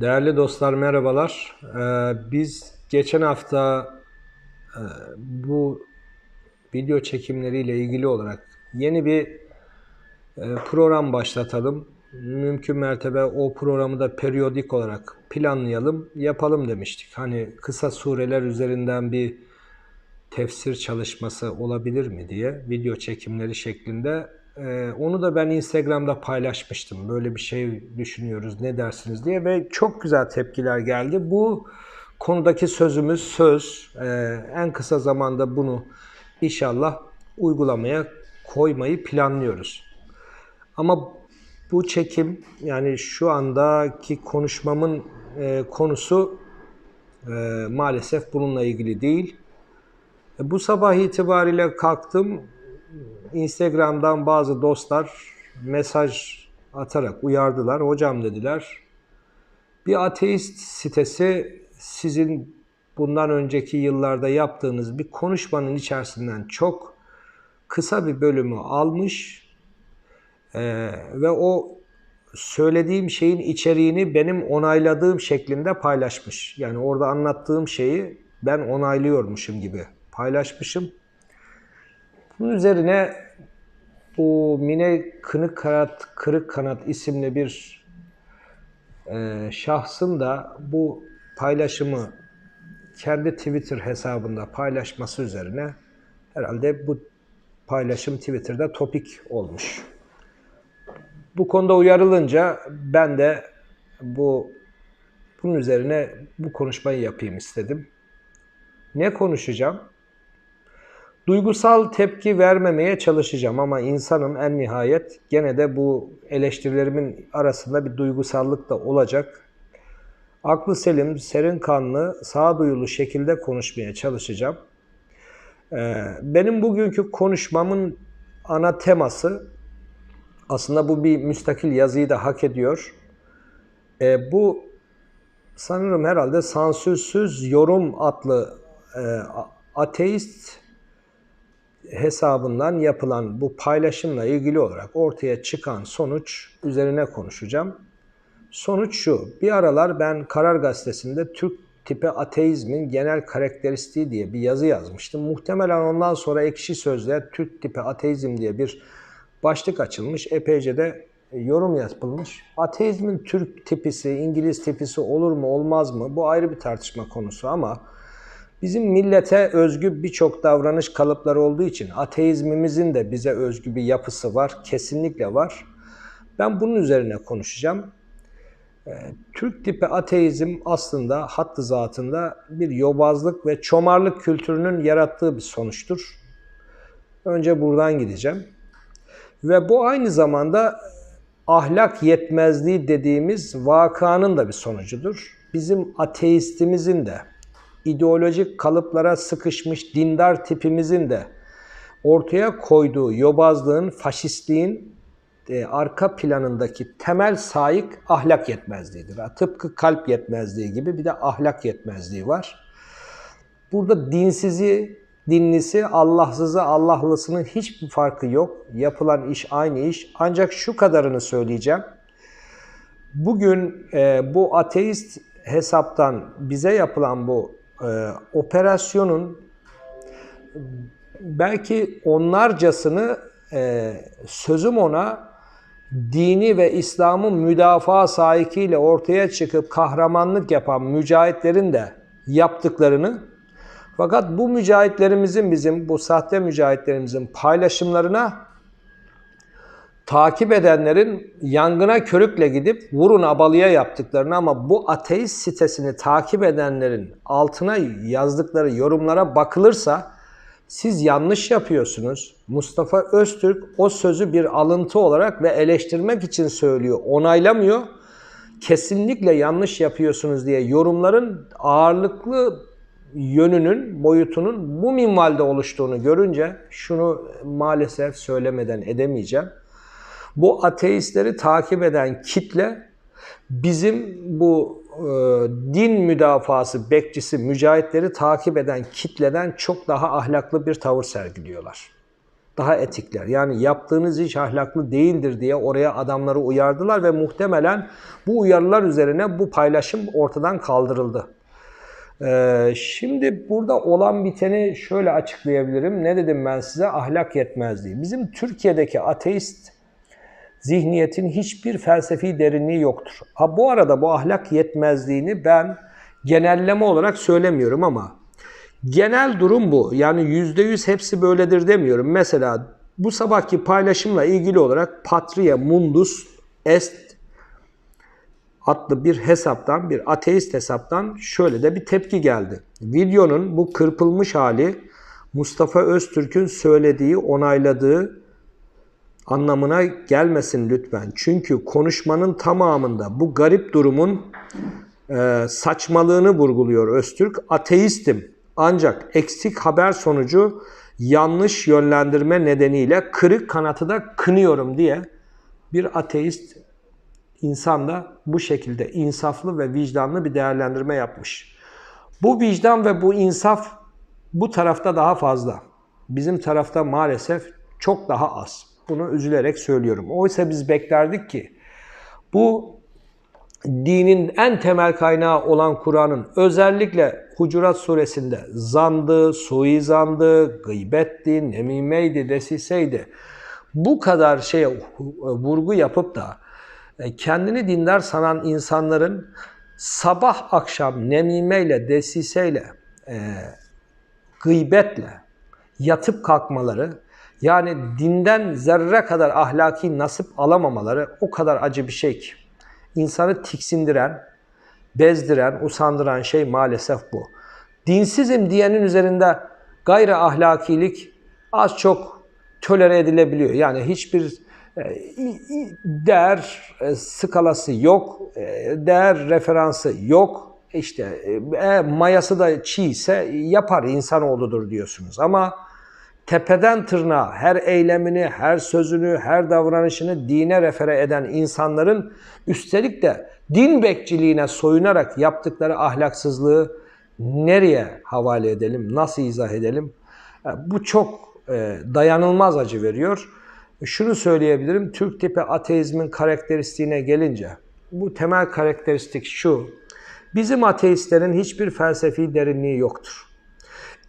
Değerli dostlar merhabalar. Ee, biz geçen hafta e, bu video çekimleriyle ilgili olarak yeni bir e, program başlatalım. Mümkün mertebe o programı da periyodik olarak planlayalım, yapalım demiştik. Hani kısa sureler üzerinden bir tefsir çalışması olabilir mi diye video çekimleri şeklinde. Ee, onu da ben Instagram'da paylaşmıştım. Böyle bir şey düşünüyoruz ne dersiniz diye ve çok güzel tepkiler geldi. Bu konudaki sözümüz söz. Ee, en kısa zamanda bunu inşallah uygulamaya koymayı planlıyoruz. Ama bu çekim yani şu andaki konuşmamın e, konusu e, maalesef bununla ilgili değil. E, Bu sabah itibariyle kalktım. Instagram'dan bazı dostlar mesaj atarak uyardılar. Hocam dediler. Bir ateist sitesi sizin bundan önceki yıllarda yaptığınız bir konuşmanın içerisinden çok kısa bir bölümü almış Ee, ve o söylediğim şeyin içeriğini benim onayladığım şeklinde paylaşmış. Yani orada anlattığım şeyi ben onaylıyormuşum gibi paylaşmışım. Bunun üzerine bu Mine Kınık Kanat, Kırık Kanat isimli bir e, şahsın da bu paylaşımı kendi Twitter hesabında paylaşması üzerine herhalde bu paylaşım Twitter'da topik olmuş. Bu konuda uyarılınca ben de bu bunun üzerine bu konuşmayı yapayım istedim. Ne konuşacağım? Duygusal tepki vermemeye çalışacağım ama insanım en nihayet gene de bu eleştirilerimin arasında bir duygusallık da olacak. Aklı selim, serin kanlı, sağduyulu şekilde konuşmaya çalışacağım. Ee, Benim bugünkü konuşmamın ana teması aslında bu bir müstakil yazıyı da hak ediyor. Ee, Bu sanırım herhalde sansürsüz yorum adlı e, ateist hesabından yapılan bu paylaşımla ilgili olarak ortaya çıkan sonuç üzerine konuşacağım. Sonuç şu, bir aralar ben Karar Gazetesi'nde Türk tipi ateizmin genel karakteristiği diye bir yazı yazmıştım. Muhtemelen ondan sonra Ekşi Sözlüğe Türk tipi ateizm diye bir başlık açılmış. Epeyce de yorum yapılmış. Ateizmin Türk tipisi, İngiliz tipisi olur mu olmaz mı? Bu ayrı bir tartışma konusu ama Bizim millete özgü birçok davranış kalıpları olduğu için ateizmimizin de bize özgü bir yapısı var, kesinlikle var. Ben bunun üzerine konuşacağım. Ee, Türk tipi ateizm aslında hattı zatında bir yobazlık ve çomarlık kültürünün yarattığı bir sonuçtur. Önce buradan gideceğim. Ve bu aynı zamanda ahlak yetmezliği dediğimiz vakanın da bir sonucudur. Bizim ateistimizin de ideolojik kalıplara sıkışmış dindar tipimizin de ortaya koyduğu yobazlığın, faşistliğin e, arka planındaki temel sayık ahlak yetmezliğidir. Tıpkı kalp yetmezliği gibi bir de ahlak yetmezliği var. Burada dinsizi, dinlisi, Allahsızı, Allahlısının hiçbir farkı yok. Yapılan iş aynı iş. Ancak şu kadarını söyleyeceğim. Bugün e, bu ateist hesaptan bize yapılan bu e, operasyonun belki onlarcasını e, sözüm ona dini ve İslam'ın müdafaa sahikiyle ortaya çıkıp kahramanlık yapan mücahitlerin de yaptıklarını fakat bu mücahitlerimizin bizim bu sahte mücahitlerimizin paylaşımlarına takip edenlerin yangına körükle gidip vurun abalıya yaptıklarını ama bu ateist sitesini takip edenlerin altına yazdıkları yorumlara bakılırsa siz yanlış yapıyorsunuz. Mustafa Öztürk o sözü bir alıntı olarak ve eleştirmek için söylüyor, onaylamıyor. Kesinlikle yanlış yapıyorsunuz diye yorumların ağırlıklı yönünün, boyutunun bu minvalde oluştuğunu görünce şunu maalesef söylemeden edemeyeceğim. Bu ateistleri takip eden kitle bizim bu e, din müdafası bekçisi mücahitleri takip eden kitleden çok daha ahlaklı bir tavır sergiliyorlar. daha etikler. Yani yaptığınız iş ahlaklı değildir diye oraya adamları uyardılar ve muhtemelen bu uyarılar üzerine bu paylaşım ortadan kaldırıldı. Ee, şimdi burada olan biteni şöyle açıklayabilirim. Ne dedim ben size? Ahlak yetmezliği. Bizim Türkiye'deki ateist zihniyetin hiçbir felsefi derinliği yoktur. Ha bu arada bu ahlak yetmezliğini ben genelleme olarak söylemiyorum ama genel durum bu. Yani yüzde yüz hepsi böyledir demiyorum. Mesela bu sabahki paylaşımla ilgili olarak Patria Mundus Est adlı bir hesaptan, bir ateist hesaptan şöyle de bir tepki geldi. Videonun bu kırpılmış hali Mustafa Öztürk'ün söylediği, onayladığı anlamına gelmesin lütfen. Çünkü konuşmanın tamamında bu garip durumun e, saçmalığını vurguluyor Öztürk. Ateistim ancak eksik haber sonucu yanlış yönlendirme nedeniyle kırık kanatı da kınıyorum diye bir ateist insan da bu şekilde insaflı ve vicdanlı bir değerlendirme yapmış. Bu vicdan ve bu insaf bu tarafta daha fazla. Bizim tarafta maalesef çok daha az. Bunu üzülerek söylüyorum. Oysa biz beklerdik ki bu dinin en temel kaynağı olan Kur'an'ın özellikle Hucurat suresinde zandı, suizandı, gıybetti, nemimeydi, desiseydi bu kadar şeye vurgu yapıp da e, kendini dindar sanan insanların sabah akşam nemimeyle, desiseyle, e, gıybetle yatıp kalkmaları, yani dinden zerre kadar ahlaki nasip alamamaları o kadar acı bir şey ki. İnsanı tiksindiren, bezdiren, usandıran şey maalesef bu. Dinsizim diyenin üzerinde gayri ahlakilik az çok tolere edilebiliyor. Yani hiçbir e, değer e, skalası yok, e, değer referansı yok. İşte e, mayası da çiğ ise yapar insanoğludur diyorsunuz. Ama tepeden tırnağa her eylemini, her sözünü, her davranışını dine refere eden insanların üstelik de din bekçiliğine soyunarak yaptıkları ahlaksızlığı nereye havale edelim, nasıl izah edelim? Bu çok dayanılmaz acı veriyor. Şunu söyleyebilirim, Türk tipi ateizmin karakteristiğine gelince, bu temel karakteristik şu, bizim ateistlerin hiçbir felsefi derinliği yoktur.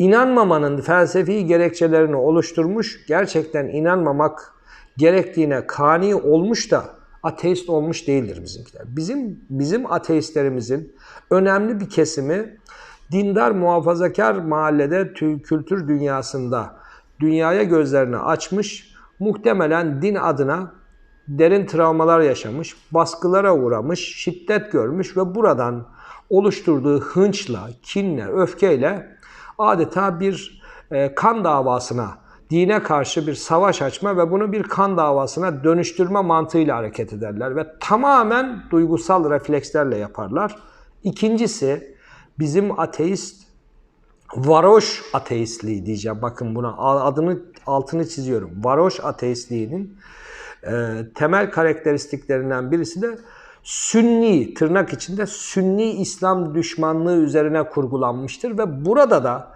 İnanmamanın felsefi gerekçelerini oluşturmuş, gerçekten inanmamak gerektiğine kani olmuş da ateist olmuş değildir bizimkiler. Bizim bizim ateistlerimizin önemli bir kesimi dindar muhafazakar mahallede kültür dünyasında dünyaya gözlerini açmış, muhtemelen din adına derin travmalar yaşamış, baskılara uğramış, şiddet görmüş ve buradan oluşturduğu hınçla, kinle, öfkeyle adeta bir e, kan davasına, dine karşı bir savaş açma ve bunu bir kan davasına dönüştürme mantığıyla hareket ederler ve tamamen duygusal reflekslerle yaparlar. İkincisi bizim ateist varoş ateistliği diyeceğim. Bakın buna adını altını çiziyorum. Varoş ateistliğinin e, temel karakteristiklerinden birisi de Sünni, tırnak içinde Sünni İslam düşmanlığı üzerine kurgulanmıştır ve burada da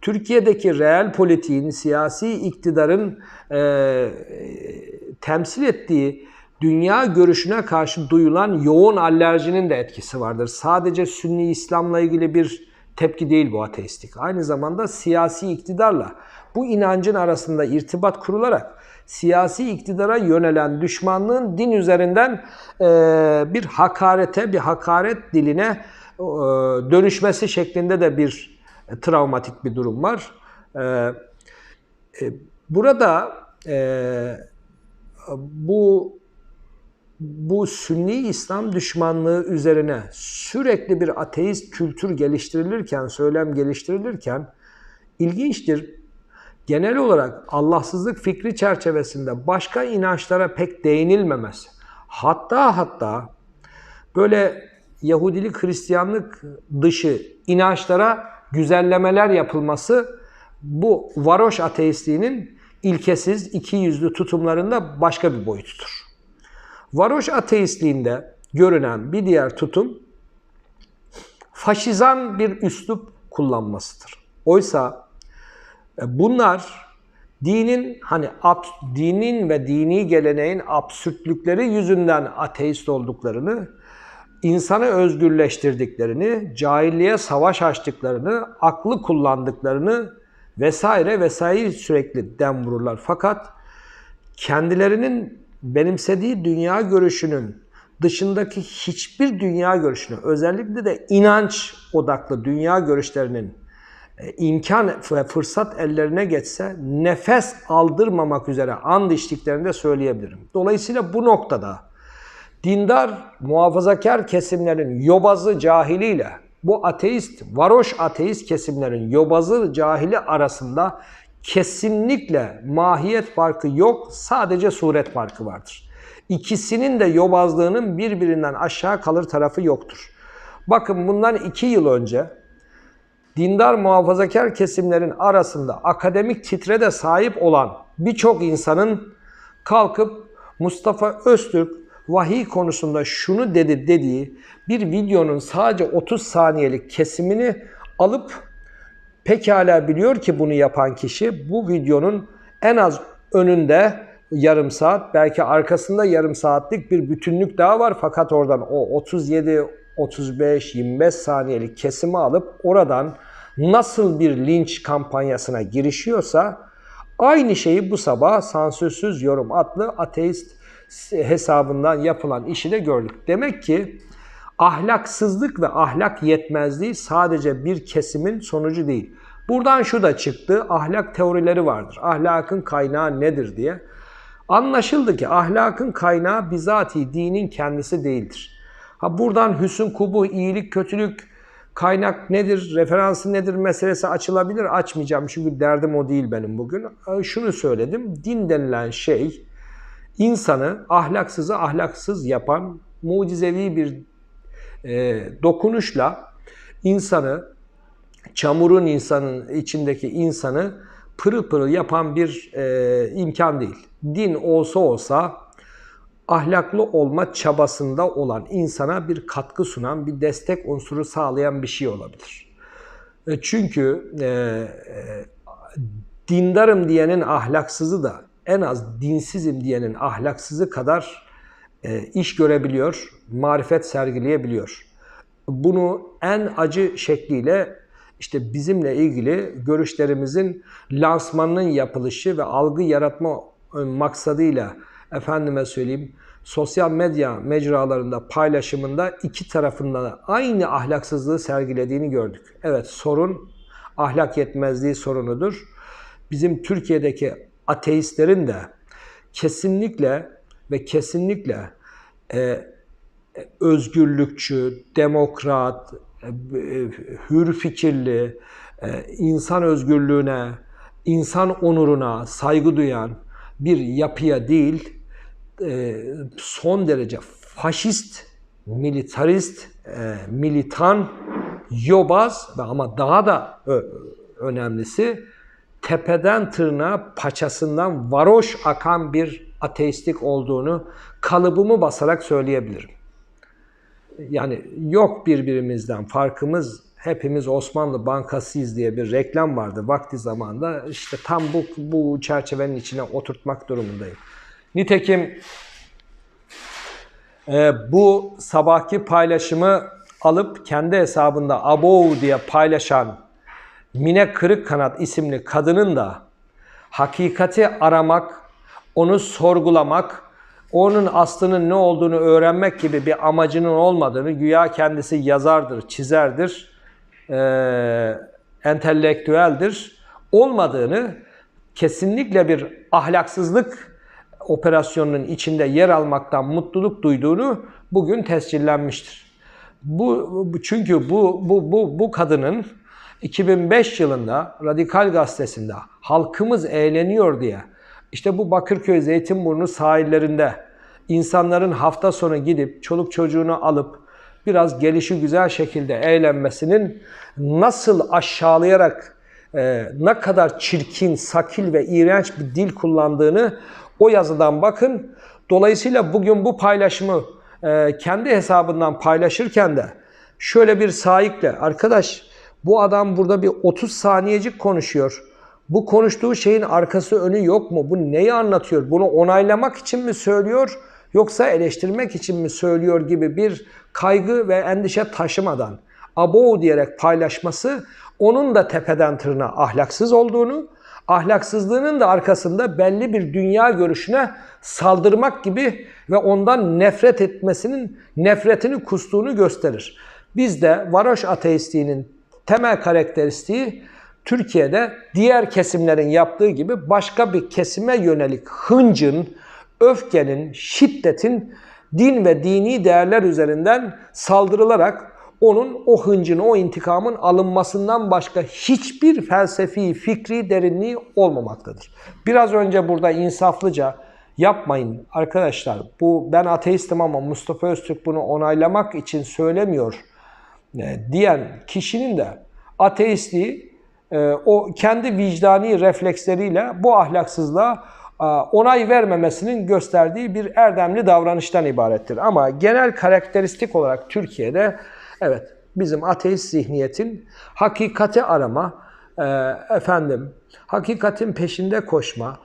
Türkiye'deki reel politiğin, siyasi iktidarın e, temsil ettiği dünya görüşüne karşı duyulan yoğun alerjinin de etkisi vardır. Sadece Sünni İslam'la ilgili bir tepki değil bu ateistik. Aynı zamanda siyasi iktidarla bu inancın arasında irtibat kurularak siyasi iktidara yönelen düşmanlığın din üzerinden e, bir hakarete, bir hakaret diline e, dönüşmesi şeklinde de bir travmatik bir durum var. E, e, burada e, bu bu Sünni İslam düşmanlığı üzerine sürekli bir ateist kültür geliştirilirken, söylem geliştirilirken ilginçtir. Genel olarak Allahsızlık fikri çerçevesinde başka inançlara pek değinilmemesi. Hatta hatta böyle Yahudilik, Hristiyanlık dışı inançlara güzellemeler yapılması bu varoş ateistliğinin ilkesiz, iki yüzlü tutumlarında başka bir boyutudur. Varoş ateistliğinde görünen bir diğer tutum faşizan bir üslup kullanmasıdır. Oysa bunlar dinin hani ab- dinin ve dini geleneğin absürtlükleri yüzünden ateist olduklarını, insanı özgürleştirdiklerini, cahilliğe savaş açtıklarını, aklı kullandıklarını vesaire vesaire sürekli dem vururlar. Fakat kendilerinin benimsediği dünya görüşünün dışındaki hiçbir dünya görüşünü, özellikle de inanç odaklı dünya görüşlerinin e, imkan ve fırsat ellerine geçse nefes aldırmamak üzere and içtiklerini de söyleyebilirim. Dolayısıyla bu noktada dindar, muhafazakar kesimlerin yobazı cahiliyle bu ateist, varoş ateist kesimlerin yobazı cahili arasında kesinlikle mahiyet farkı yok, sadece suret farkı vardır. İkisinin de yobazlığının birbirinden aşağı kalır tarafı yoktur. Bakın bundan iki yıl önce dindar muhafazakar kesimlerin arasında akademik titre de sahip olan birçok insanın kalkıp Mustafa Öztürk vahiy konusunda şunu dedi dediği bir videonun sadece 30 saniyelik kesimini alıp pekala biliyor ki bunu yapan kişi bu videonun en az önünde yarım saat belki arkasında yarım saatlik bir bütünlük daha var. Fakat oradan o 37 35 25 saniyelik kesimi alıp oradan nasıl bir linç kampanyasına girişiyorsa aynı şeyi bu sabah sansürsüz yorum adlı ateist hesabından yapılan işi de gördük. Demek ki ahlaksızlık ve ahlak yetmezliği sadece bir kesimin sonucu değil. Buradan şu da çıktı, ahlak teorileri vardır. Ahlakın kaynağı nedir diye. Anlaşıldı ki ahlakın kaynağı bizatihi dinin kendisi değildir. Ha buradan hüsn, kubu, iyilik, kötülük, kaynak nedir, referansı nedir meselesi açılabilir. Açmayacağım çünkü derdim o değil benim bugün. Şunu söyledim, din denilen şey insanı ahlaksızı ahlaksız yapan mucizevi bir e, dokunuşla insanı, çamurun insanın içindeki insanı pırıl pırıl yapan bir e, imkan değil. Din olsa olsa ahlaklı olma çabasında olan insana bir katkı sunan, bir destek unsuru sağlayan bir şey olabilir. E, çünkü e, e, dindarım diyenin ahlaksızı da en az dinsizim diyenin ahlaksızı kadar e, iş görebiliyor, marifet sergileyebiliyor. Bunu en acı şekliyle işte bizimle ilgili görüşlerimizin lansmanının yapılışı ve algı yaratma maksadıyla efendime söyleyeyim sosyal medya mecralarında paylaşımında iki tarafında da aynı ahlaksızlığı sergilediğini gördük. Evet sorun ahlak yetmezliği sorunudur. Bizim Türkiye'deki ateistlerin de kesinlikle ve kesinlikle e, özgürlükçü, demokrat, e, hür fikirli, e, insan özgürlüğüne, insan onuruna saygı duyan bir yapıya değil, e, son derece faşist, militarist, e, militan, yobaz ve ama daha da önemlisi tepeden tırnağa paçasından varoş akan bir ateistlik olduğunu kalıbımı basarak söyleyebilirim. Yani yok birbirimizden farkımız hepimiz Osmanlı Bankasıyız diye bir reklam vardı vakti zamanda. İşte tam bu, bu çerçevenin içine oturtmak durumundayım. Nitekim e, bu sabahki paylaşımı alıp kendi hesabında abo diye paylaşan Mine Kırık Kanat isimli kadının da hakikati aramak, onu sorgulamak, onun aslının ne olduğunu öğrenmek gibi bir amacının olmadığını, güya kendisi yazardır, çizerdir, e, entelektüeldir, olmadığını, kesinlikle bir ahlaksızlık operasyonunun içinde yer almaktan mutluluk duyduğunu bugün tescillenmiştir. Bu çünkü bu bu bu bu kadının 2005 yılında Radikal Gazetesi'nde halkımız eğleniyor diye işte bu Bakırköy Zeytinburnu sahillerinde insanların hafta sonu gidip çoluk çocuğunu alıp biraz gelişi güzel şekilde eğlenmesinin nasıl aşağılayarak e, ne kadar çirkin, sakil ve iğrenç bir dil kullandığını o yazıdan bakın. Dolayısıyla bugün bu paylaşımı e, kendi hesabından paylaşırken de şöyle bir sahikle arkadaş bu adam burada bir 30 saniyecik konuşuyor. Bu konuştuğu şeyin arkası önü yok mu? Bu neyi anlatıyor? Bunu onaylamak için mi söylüyor? Yoksa eleştirmek için mi söylüyor gibi bir kaygı ve endişe taşımadan abo diyerek paylaşması onun da tepeden tırnağa ahlaksız olduğunu, ahlaksızlığının da arkasında belli bir dünya görüşüne saldırmak gibi ve ondan nefret etmesinin nefretini kustuğunu gösterir. Bizde varoş ateistliğinin temel karakteristiği Türkiye'de diğer kesimlerin yaptığı gibi başka bir kesime yönelik hıncın, öfkenin, şiddetin din ve dini değerler üzerinden saldırılarak onun o hıncın, o intikamın alınmasından başka hiçbir felsefi, fikri derinliği olmamaktadır. Biraz önce burada insaflıca yapmayın arkadaşlar. Bu ben ateistim ama Mustafa Öztürk bunu onaylamak için söylemiyor e, diyen kişinin de ateistliği e, o kendi vicdani refleksleriyle bu ahlaksızlığa e, onay vermemesinin gösterdiği bir erdemli davranıştan ibarettir. Ama genel karakteristik olarak Türkiye'de evet bizim ateist zihniyetin hakikati arama, efendim hakikatin peşinde koşma,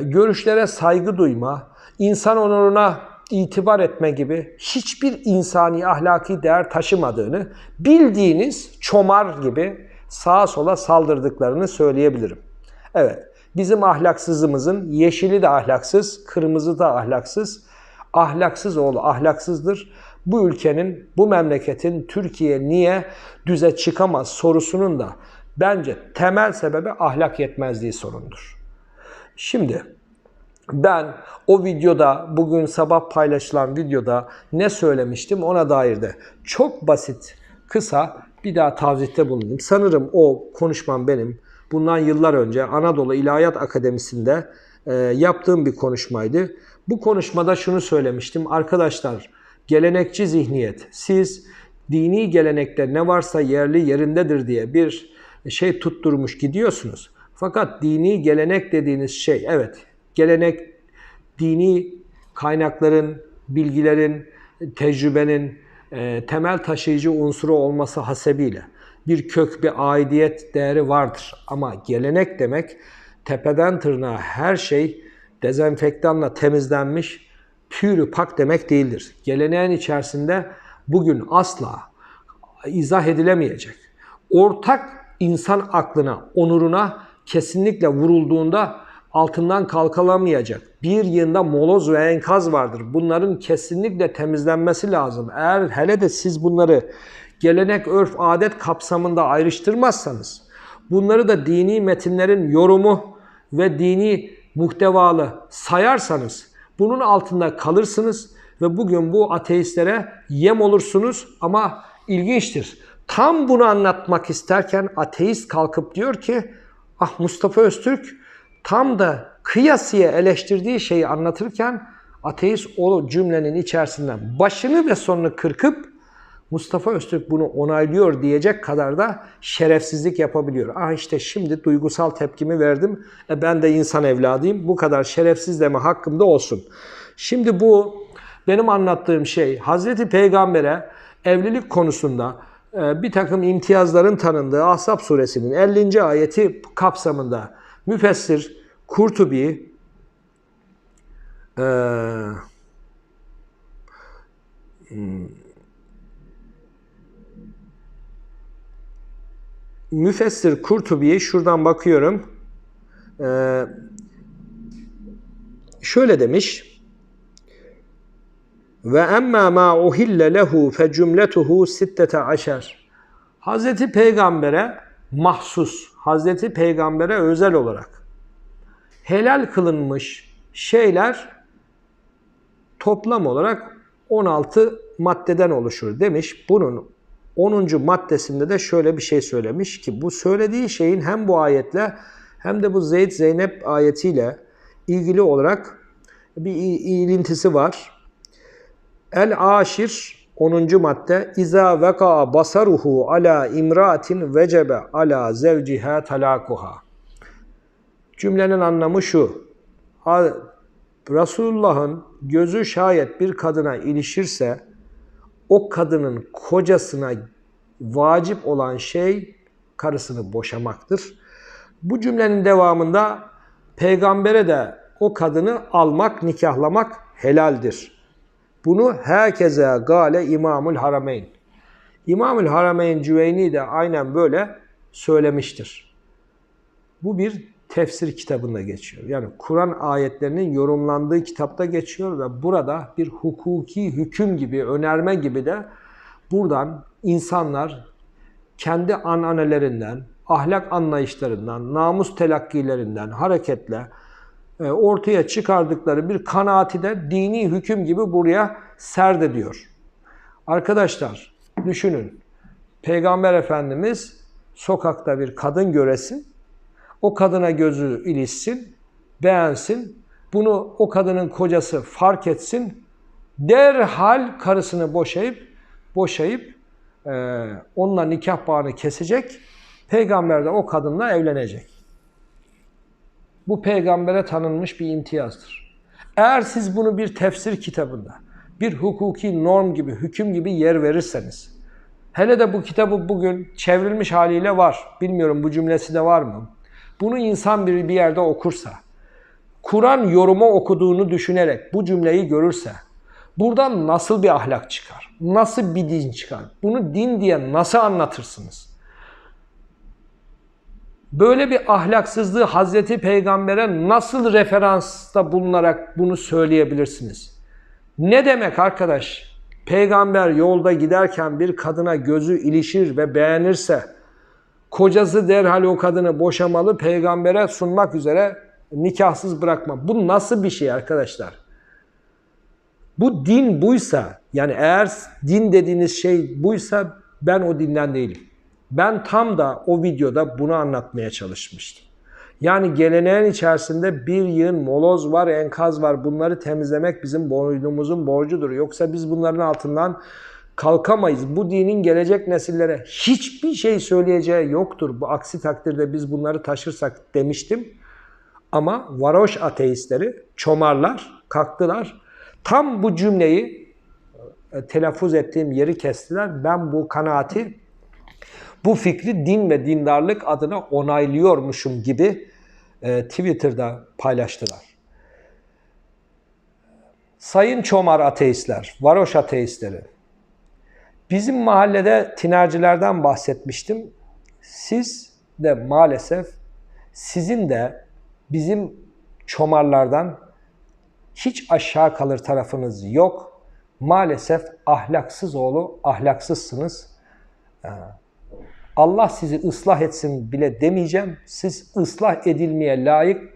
görüşlere saygı duyma, insan onuruna itibar etme gibi hiçbir insani ahlaki değer taşımadığını bildiğiniz çomar gibi sağa sola saldırdıklarını söyleyebilirim. Evet, bizim ahlaksızımızın yeşili de ahlaksız, kırmızı da ahlaksız. Ahlaksız oğlu ahlaksızdır. Bu ülkenin, bu memleketin Türkiye niye düze çıkamaz sorusunun da bence temel sebebi ahlak yetmezliği sorundur. Şimdi ben o videoda, bugün sabah paylaşılan videoda ne söylemiştim ona dair de çok basit, kısa bir daha tavzihte bulundum. Sanırım o konuşmam benim bundan yıllar önce Anadolu İlahiyat Akademisi'nde e, yaptığım bir konuşmaydı. Bu konuşmada şunu söylemiştim. Arkadaşlar gelenekçi zihniyet, siz dini gelenekte ne varsa yerli yerindedir diye bir şey tutturmuş gidiyorsunuz. Fakat dini gelenek dediğiniz şey evet gelenek dini kaynakların, bilgilerin, tecrübenin e, temel taşıyıcı unsuru olması hasebiyle bir kök, bir aidiyet değeri vardır. Ama gelenek demek tepeden tırnağa her şey dezenfektanla temizlenmiş, pürü pak demek değildir. Geleneğin içerisinde bugün asla izah edilemeyecek. Ortak insan aklına, onuruna kesinlikle vurulduğunda altından kalkalamayacak. Bir yığında moloz ve enkaz vardır. Bunların kesinlikle temizlenmesi lazım. Eğer hele de siz bunları gelenek, örf, adet kapsamında ayrıştırmazsanız, bunları da dini metinlerin yorumu ve dini muhtevalı sayarsanız, bunun altında kalırsınız ve bugün bu ateistlere yem olursunuz ama ilginçtir. Tam bunu anlatmak isterken ateist kalkıp diyor ki, ah Mustafa Öztürk tam da kıyasıya eleştirdiği şeyi anlatırken ateist o cümlenin içerisinden başını ve sonunu kırkıp Mustafa Öztürk bunu onaylıyor diyecek kadar da şerefsizlik yapabiliyor. Ah işte şimdi duygusal tepkimi verdim. E ben de insan evladıyım. Bu kadar şerefsiz deme hakkımda olsun. Şimdi bu benim anlattığım şey Hazreti Peygamber'e evlilik konusunda e, bir takım imtiyazların tanındığı Ahzab suresinin 50. ayeti kapsamında müfessir Kurtubi e, müfessir Kurtubi'ye şuradan bakıyorum. Ee, şöyle demiş. Ve emma ma uhille lehu fe cümletuhu sittete aşer. Hazreti Peygamber'e mahsus, Hazreti Peygamber'e özel olarak helal kılınmış şeyler toplam olarak 16 maddeden oluşur demiş. Bunun 10. maddesinde de şöyle bir şey söylemiş ki bu söylediği şeyin hem bu ayetle hem de bu Zeyd Zeynep ayetiyle ilgili olarak bir ilintisi var. El aşir 10. madde İza veka basaruhu ala imraatin vecebe ala zevciha talakuha. Cümlenin anlamı şu. Resulullah'ın gözü şayet bir kadına ilişirse o kadının kocasına vacip olan şey karısını boşamaktır. Bu cümlenin devamında peygambere de o kadını almak, nikahlamak helaldir. Bunu herkese gale İmamül Harameyn. İmamül Harameyn Cüveyni de aynen böyle söylemiştir. Bu bir tefsir kitabında geçiyor. Yani Kur'an ayetlerinin yorumlandığı kitapta geçiyor ve burada bir hukuki hüküm gibi, önerme gibi de buradan insanlar kendi ananelerinden, ahlak anlayışlarından, namus telakkilerinden hareketle e, ortaya çıkardıkları bir kanaati de dini hüküm gibi buraya serdediyor. Arkadaşlar düşünün. Peygamber Efendimiz sokakta bir kadın göresin, o kadına gözü ilişsin, beğensin, bunu o kadının kocası fark etsin, derhal karısını boşayıp boşayıp e, onunla nikah bağını kesecek, peygamber de o kadınla evlenecek. Bu peygambere tanınmış bir imtiyazdır. Eğer siz bunu bir tefsir kitabında, bir hukuki norm gibi, hüküm gibi yer verirseniz, hele de bu kitabı bugün çevrilmiş haliyle var, bilmiyorum bu cümlesi de var mı? Bunu insan bir, bir yerde okursa, Kur'an yorumu okuduğunu düşünerek bu cümleyi görürse, buradan nasıl bir ahlak çıkar? Nasıl bir din çıkar? Bunu din diye nasıl anlatırsınız? Böyle bir ahlaksızlığı Hazreti Peygamber'e nasıl referansta bulunarak bunu söyleyebilirsiniz? Ne demek arkadaş? Peygamber yolda giderken bir kadına gözü ilişir ve beğenirse, kocası derhal o kadını boşamalı, peygambere sunmak üzere nikahsız bırakma. Bu nasıl bir şey arkadaşlar? Bu din buysa, yani eğer din dediğiniz şey buysa ben o dinden değilim. Ben tam da o videoda bunu anlatmaya çalışmıştım. Yani geleneğin içerisinde bir yığın moloz var, enkaz var. Bunları temizlemek bizim boynumuzun borcudur. Yoksa biz bunların altından kalkamayız. Bu dinin gelecek nesillere hiçbir şey söyleyeceği yoktur. Bu aksi takdirde biz bunları taşırsak demiştim. Ama varoş ateistleri, çomarlar, kalktılar. Tam bu cümleyi e, telaffuz ettiğim yeri kestiler. Ben bu kanaati bu fikri din ve dindarlık adına onaylıyormuşum gibi e, Twitter'da paylaştılar. Sayın Çomar ateistler, varoş ateistleri, bizim mahallede tinercilerden bahsetmiştim. Siz de maalesef sizin de bizim çomarlardan hiç aşağı kalır tarafınız yok. Maalesef ahlaksız oğlu ahlaksızsınız. Ee, Allah sizi ıslah etsin bile demeyeceğim. Siz ıslah edilmeye layık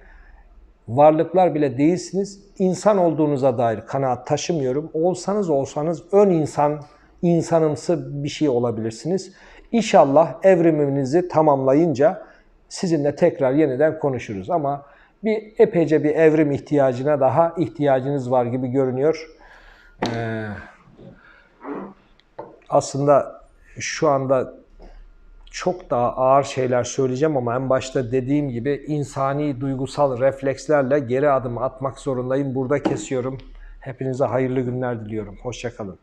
varlıklar bile değilsiniz. İnsan olduğunuza dair kanaat taşımıyorum. Olsanız olsanız ön insan, insanımsı bir şey olabilirsiniz. İnşallah evriminizi tamamlayınca sizinle tekrar yeniden konuşuruz. Ama bir epeyce bir evrim ihtiyacına daha ihtiyacınız var gibi görünüyor. Ee, aslında şu anda çok daha ağır şeyler söyleyeceğim ama en başta dediğim gibi insani duygusal reflekslerle geri adım atmak zorundayım. Burada kesiyorum. Hepinize hayırlı günler diliyorum. Hoşçakalın.